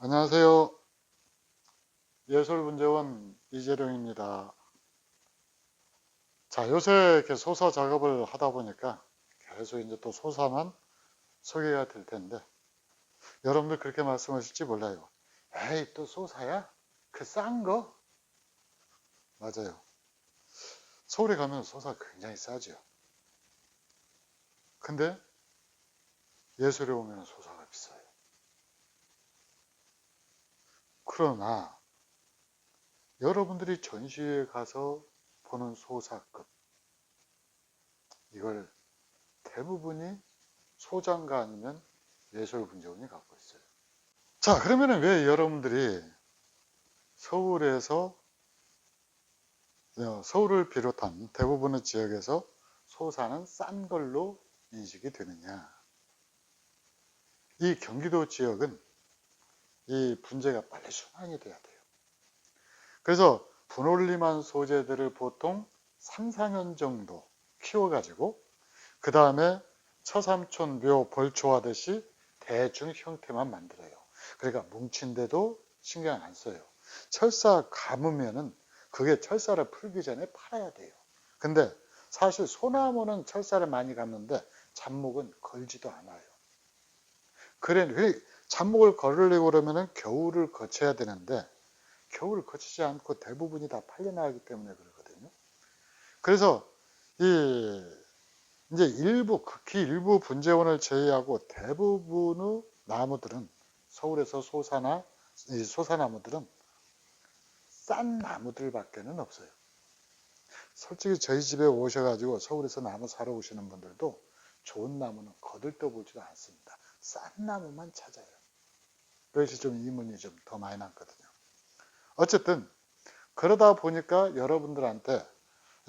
안녕하세요. 예술문제원 이재룡입니다. 자, 요새 이렇게 소사 작업을 하다 보니까 계속 이제 또 소사만 소개가 될 텐데, 여러분들 그렇게 말씀하실지 몰라요. 에이, 또 소사야? 그 싼 거? 맞아요. 서울에 가면 소사 굉장히 싸죠. 근데 예술에 오면 소사가 비싸요. 그러나 여러분들이 전시회에 가서 보는 소사급 이걸 대부분이 소장가 아니면 예술분재원이 갖고 있어요. 자 그러면 왜 여러분들이 서울에서 어, 서울을 비롯한 대부분의 지역에서 소사는 싼 걸로 인식이 되느냐? 이 경기도 지역은 이 분재가 빨리 순환이 돼야 돼요. 그래서 분올림한 소재들을 보통 3, 4년 정도 키워가지고 그 다음에 처삼촌 묘 벌초하듯이 대충 형태만 만들어요. 그러니까 뭉친데도 신경 안 써요. 철사 감으면은 그게 철사를 풀기 전에 팔아야 돼요. 근데 사실 소나무는 철사를 많이 감는데 잡목은 걸지도 않아요. 그래, 잡목을 걸으려고 그러면은 겨울을 거쳐야 되는데 겨울을 거치지 않고 대부분이 다 팔려나가기 때문에 그러거든요. 그래서 이 이제 일부 극히 일부 분재원을 제외하고 대부분의 나무들은 서울에서 소사나 이 소사나무들은 싼 나무들밖에는 없어요. 솔직히 저희 집에 오셔가지고 서울에서 나무 사러 오시는 분들도 좋은 나무는 거들떠 보지도 않습니다. 싼 나무만 찾아요. 그것이 좀 이문이 좀 더 많이 났거든요. 어쨌든 그러다 보니까 여러분들한테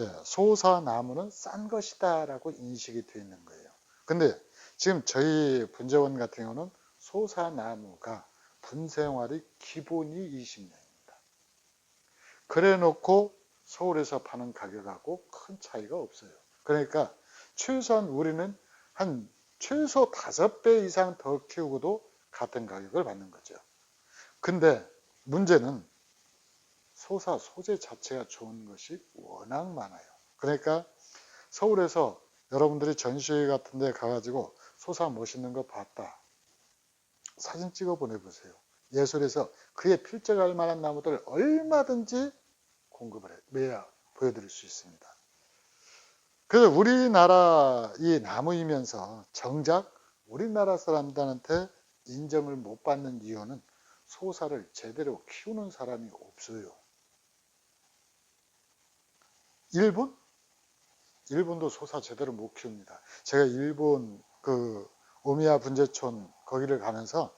예, 소사나무는 싼 것이다 라고 인식이 되어 있는 거예요. 근데 지금 저희 분재원 같은 경우는 소사나무가 분생활의 기본이 20년입니다. 그래 놓고 서울에서 파는 가격하고 큰 차이가 없어요. 그러니까 최소한 우리는 한 최소 5배 이상 더 키우고도 같은 가격을 받는 거죠. 근데 문제는 소사 소재 자체가 좋은 것이 워낙 많아요. 그러니까 서울에서 여러분들이 전시회 같은 데 가가지고 소사 멋있는 거 봤다. 사진 찍어 보내보세요. 예술에서 그에 필적할 만한 나무들 얼마든지 공급을 해, 매야 보여드릴 수 있습니다. 그래서 우리나라 이 나무이면서 정작 우리나라 사람들한테 인정을 못 받는 이유는 소사를 제대로 키우는 사람이 없어요. 일본? 일본도 소사 제대로 못 키웁니다. 제가 일본 그 오미야 분재촌 거기를 가면서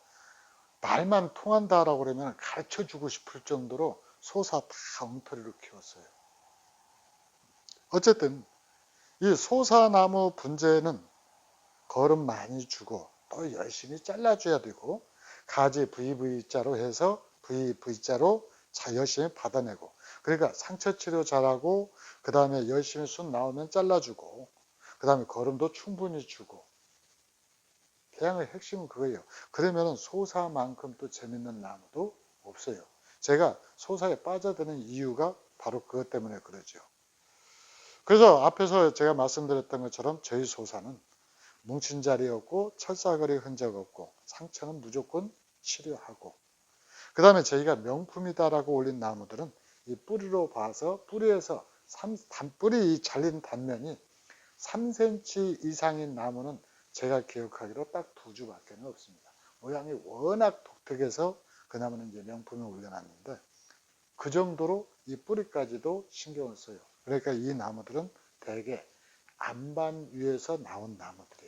말만 통한다라고 그러면 가르쳐 주고 싶을 정도로 소사 다 엉터리로 키웠어요. 어쨌든 이 소사나무 분재는 거름 많이 주고 또 열심히 잘라줘야 되고 가지 VV자로 해서 VV자로 자 열심히 받아내고 그러니까 상처 치료 잘하고 그 다음에 열심히 순 나오면 잘라주고 그 다음에 거름도 충분히 주고 태양의 핵심은 그거예요. 그러면 소사만큼 또 재밌는 나무도 없어요. 제가 소사에 빠져드는 이유가 바로 그것 때문에 그러죠. 그래서 앞에서 제가 말씀드렸던 것처럼 저희 소사는 뭉친 자리 없고 철사거리 흔적 없고 상처는 무조건 치료하고 그 다음에 저희가 명품이다라고 올린 나무들은 이 뿌리로 봐서 뿌리에서 3, 단, 뿌리 잘린 단면이 3cm 이상인 나무는 제가 기억하기로 딱 두 주밖에 없습니다. 모양이 워낙 독특해서 그 나무는 이제 명품에 올려놨는데 그 정도로 이 뿌리까지도 신경을 써요. 그러니까 이 나무들은 대개 안반 위에서 나온 나무들이에요.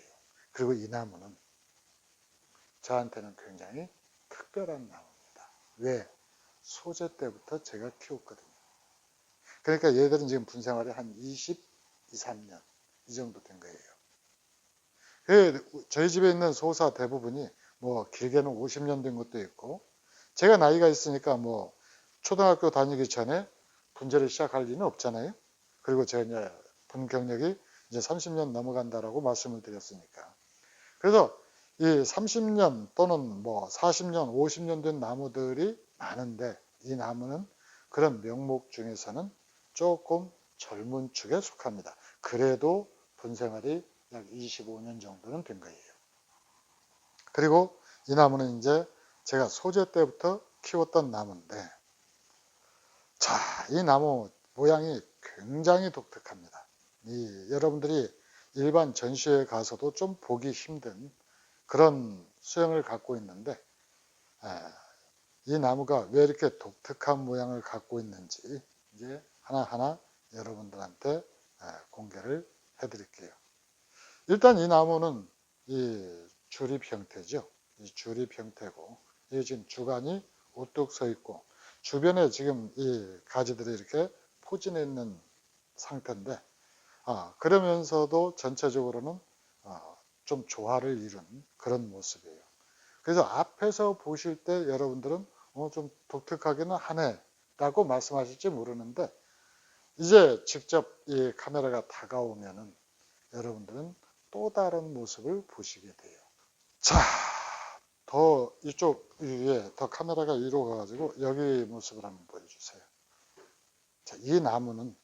그리고 이 나무는 저한테는 굉장히 특별한 나무입니다. 왜? 소재 때부터 제가 키웠거든요. 그러니까 얘들은 지금 분생활이 한 20, 2, 3년 이 정도 된 거예요. 그 저희 집에 있는 소사 대부분이 뭐 길게는 50년 된 것도 있고 제가 나이가 있으니까 뭐 초등학교 다니기 전에 분재를 시작할 리는 없잖아요. 그리고 제가 이제 분 경력이 이제 30년 넘어간다라고 말씀을 드렸으니까. 그래서 이 30년 또는 뭐 40년, 50년 된 나무들이 많은데 이 나무는 그런 명목 중에서는 조금 젊은 축에 속합니다. 그래도 분생활이 약 25년 정도는 된 거예요. 그리고 이 나무는 이제 제가 소재 때부터 키웠던 나무인데 자, 이 나무 모양이 굉장히 독특합니다. 이 여러분들이 일반 전시회에 가서도 좀 보기 힘든 그런 수영을 갖고 있는데 에, 이 나무가 왜 이렇게 독특한 모양을 갖고 있는지 이제 하나하나 여러분들한테 에, 공개를 해드릴게요. 일단 이 나무는 이 주립 형태죠. 이 주립 형태고 이 지금 주간이 우뚝 서 있고 주변에 지금 이 가지들이 이렇게 포진해 있는 상태인데 아, 그러면서도 전체적으로는 아, 좀 조화를 이룬 그런 모습이에요. 그래서 앞에서 보실 때 여러분들은 어, 좀 독특하기는 하네라고 말씀하실지 모르는데 이제 직접 이 카메라가 다가오면은 여러분들은 또 다른 모습을 보시게 돼요. 자, 더 이쪽 위에 더 카메라가 위로 가가지고 여기 모습을 한번 보여주세요. 자, 이 나무는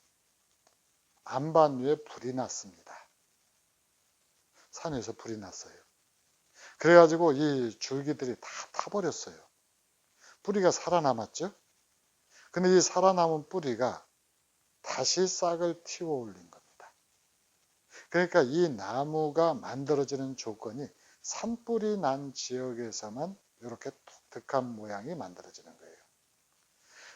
안반 위에 불이 났습니다. 산에서 불이 났어요. 그래가지고 이 줄기들이 다 타버렸어요. 뿌리가 살아남았죠? 근데 이 살아남은 뿌리가 다시 싹을 틔워 올린 겁니다. 그러니까 이 나무가 만들어지는 조건이 산불이 난 지역에서만 이렇게 독특한 모양이 만들어지는 거예요.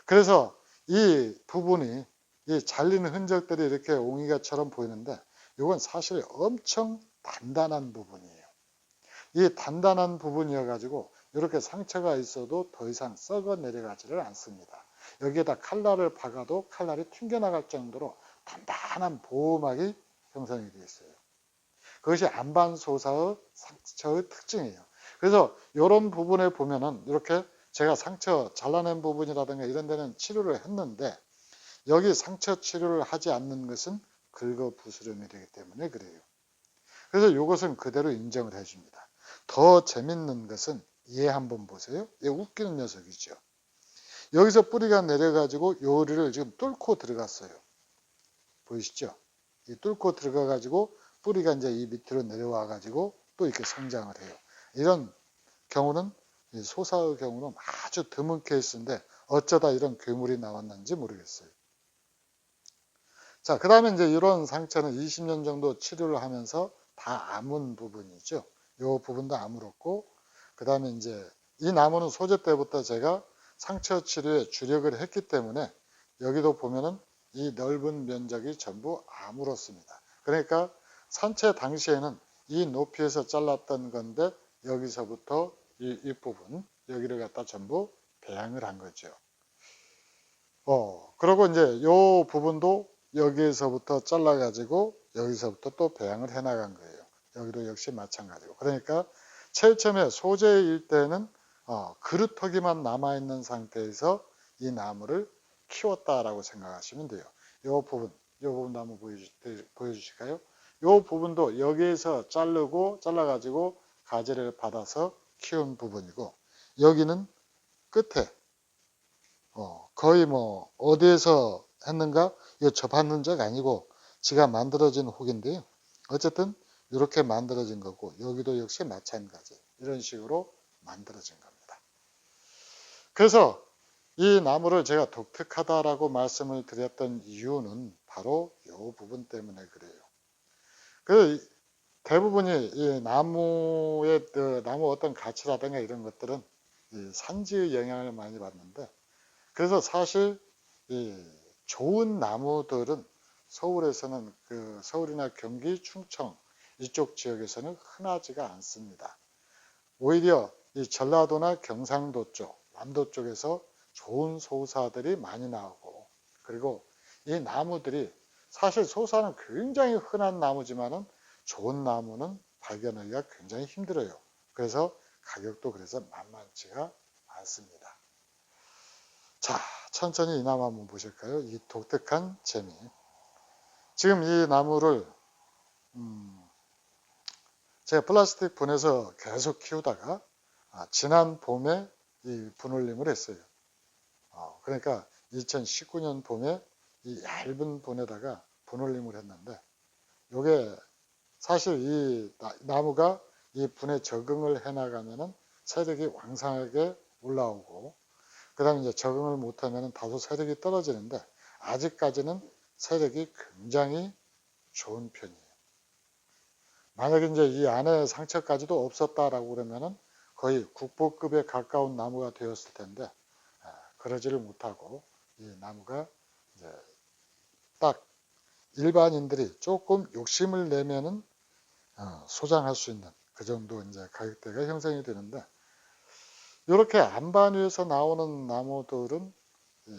그래서 이 부분이 이 잘리는 흔적들이 이렇게 옹이가처럼 보이는데 이건 사실 엄청 단단한 부분이에요. 이 단단한 부분이어 가지고 이렇게 상처가 있어도 더 이상 썩어 내려가지를 않습니다. 여기에다 칼날을 박아도 칼날이 튕겨나갈 정도로 단단한 보호막이 형성이 되어 있어요. 그것이 안반소사의 상처의 특징이에요. 그래서 이런 부분에 보면은 이렇게 제가 상처 잘라낸 부분이라든가 이런 데는 치료를 했는데 여기 상처 치료를 하지 않는 것은 긁어 부스럼이 되기 때문에 그래요. 그래서 이것은 그대로 인정을 해줍니다. 더 재밌는 것은 얘 한번 보세요. 얘 웃기는 녀석이죠. 여기서 뿌리가 내려가지고 요리를 지금 뚫고 들어갔어요. 보이시죠? 이 뚫고 들어가가지고 뿌리가 이제 이 밑으로 내려와 가지고 또 이렇게 성장을 해요. 이런 경우는 소사의 경우는 아주 드문 케이스인데 어쩌다 이런 괴물이 나왔는지 모르겠어요. 자, 그 다음에 이제 이런 상처는 20년 정도 치료를 하면서 다 아문 부분이죠. 이 부분도 아물었고, 그 다음에 이제 이 나무는 소재 때부터 제가 상처 치료에 주력을 했기 때문에 여기도 보면은 이 넓은 면적이 전부 아물었습니다. 그러니까 산채 당시에는 이 높이에서 잘랐던 건데 여기서부터 이 윗부분 여기를 갖다 전부 배양을 한 거죠. 어, 그리고 이제 요 부분도 여기에서부터 잘라가지고 여기서부터 또 배양을 해 나간 거예요. 여기도 역시 마찬가지고. 그러니까 제일 처음에 소재일 때는 어, 그루터기만 남아있는 상태에서 이 나무를 키웠다라고 생각하시면 돼요. 이 부분, 이 부분도 한번 보여주, 보여주실까요? 이 부분도 여기에서 자르고 잘라가지고 가지를 받아서 키운 부분이고 여기는 끝에 어, 거의 뭐 어디에서 했는가 접한 적 아니고 지가 만들어진 혹인데요. 어쨌든 이렇게 만들어진 거고 여기도 역시 마찬가지 이런 식으로 만들어진 겁니다. 그래서 이 나무를 제가 독특하다라고 말씀을 드렸던 이유는 바로 이 부분 때문에 그래요. 그 대부분이 이 나무의 그 나무 어떤 가치라든가 이런 것들은 산지의 영향을 많이 받는데 그래서 사실 이 좋은 나무들은 서울에서는 그 서울이나 경기, 충청 이쪽 지역에서는 흔하지가 않습니다. 오히려 이 전라도나 경상도 쪽, 남도 쪽에서 좋은 소사들이 많이 나오고 그리고 이 나무들이 사실 소사는 굉장히 흔한 나무지만은 좋은 나무는 발견하기가 굉장히 힘들어요. 그래서 가격도 그래서 만만치가 않습니다. 자, 천천히 이 나무 한번 보실까요? 이 독특한 재미. 지금 이 나무를 음, 제가 플라스틱 분에서 계속 키우다가 아, 지난 봄에 이 분올림을 했어요. 어, 그러니까 2019년 봄에 이 얇은 분에다가 분올림을 했는데 요게 사실 이 나- 나무가 이 분에 적응을 해 나가면은 세력이 왕성하게 올라오고 그 다음에 이제 적응을 못하면은 다소 세력이 떨어지는데 아직까지는 세력이 굉장히 좋은 편이에요. 만약에 이제 이 안에 상처까지도 없었다라고 그러면은 거의 국보급에 가까운 나무가 되었을 텐데 아, 그러지를 못하고 이 나무가 이제 딱 일반인들이 조금 욕심을 내면은 어, 소장할 수 있는 그 정도 이제 가격대가 형성이 되는데 이렇게 안반 위에서 나오는 나무들은 예,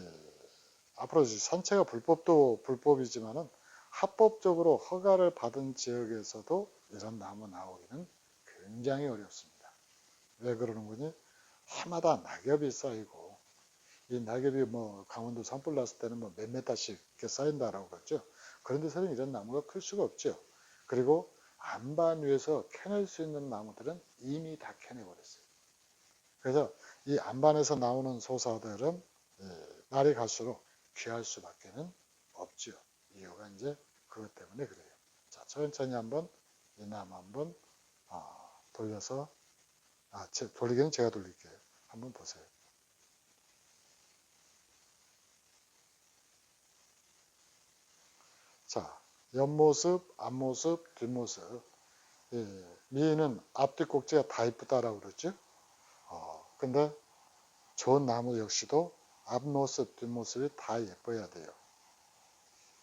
앞으로 산채가 불법도 불법이지만은 합법적으로 허가를 받은 지역에서도 이런 나무 나오기는 굉장히 어렵습니다. 왜 그러는 거니? 해마다 낙엽이 쌓이고 이 낙엽이 뭐 강원도 산불 났을 때는 뭐몇 메타씩 이렇게 쌓인다라고 그랬죠. 그런 데서는 이런 나무가 클 수가 없죠. 그리고 안반 위에서 캐낼 수 있는 나무들은 이미 다 캐내버렸어요. 그래서 이 안반에서 나오는 소사들은 예, 날이 갈수록 귀할 수밖에는 없죠. 이유가 이제 그것 때문에 그래요. 자, 천천히 한번 이 나무 한번 아, 돌려서 아, 제, 돌리기는 제가 돌릴게요. 한번 보세요. 자, 옆모습, 앞모습, 뒷모습. 예, 미는 앞뒤 꼭지가 다 이쁘다라고 그러죠. 어, 근데 좋은 나무 역시도 앞모습, 뒷모습이 다 예뻐야 돼요.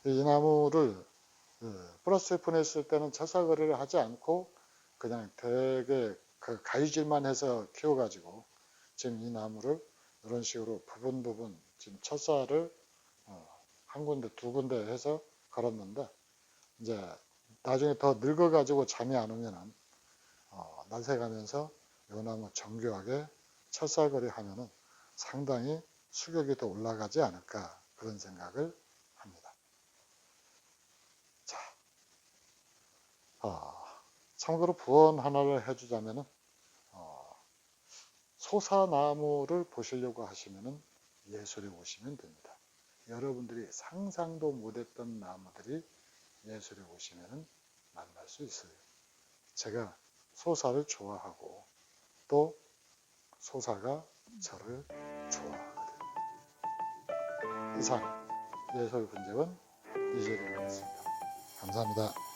이 나무를 예, 플러스 폰했을 때는 철사거리를 하지 않고 그냥 되게 그 가위질만 해서 키워가지고 지금 이 나무를 이런 식으로 부분 부분 지금 철사를 어, 한 군데 두 군데 해서 걸었는데 이제 나중에 더 늙어가지고 잠이 안 오면은 어, 날새 가면서 요 나무 정교하게 철사거리 하면은 상당히 수격이 더 올라가지 않을까 그런 생각을 합니다. 자, 어, 참고로 부원 하나를 해주자면은 어, 소사나무를 보시려고 하시면은 예술에 오시면 됩니다. 여러분들이 상상도 못했던 나무들이 예술에 오시면은 만날 수 있어요. 제가 소사를 좋아하고 또 소사가 저를 좋아하거든요. 이상 예술 분석은 이재룡이었습니다. 감사합니다.